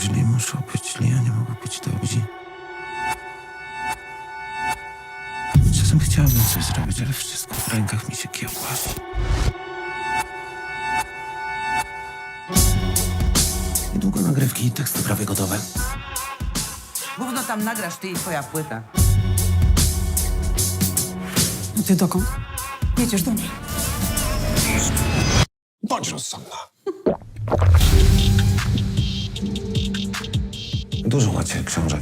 źli muszą być źli, a nie mogą być dobrzy. Czasem chciałbym coś zrobić, ale wszystko w rękach mi się kiełbaś. Niedługo nagrywki i teksty prawie gotowe. Gówno tam nagrasz ty i twoja płyta. Ty dokąd? Jedziesz do mnie. Bądź rozsądna. Dużo macie książek.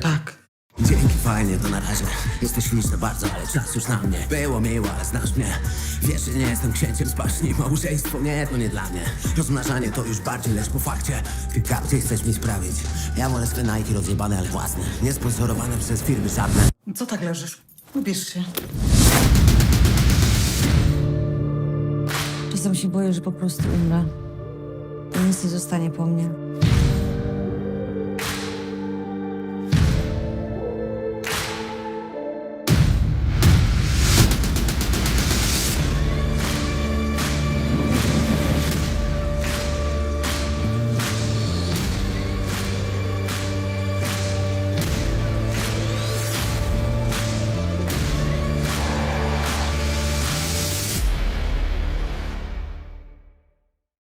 Tak. Dzięki, fajnie, to na razie. Jesteś śliczna bardzo, ale czas już na mnie. Było miło, ale znasz mnie. Wiesz, że nie jestem księciem z baśni. Małżeństwo nie, to nie dla mnie. Rozmnażanie to już bardziej, lecz po fakcie. Ty kapcie chcesz mi sprawić. Ja wolę swe Nike rozjebane, ale własne. Niesponsorowane przez firmy żadne. Co tak leżysz? Ubierz się. Czasem się boję, że po prostu umrę. I nic nie zostanie po mnie.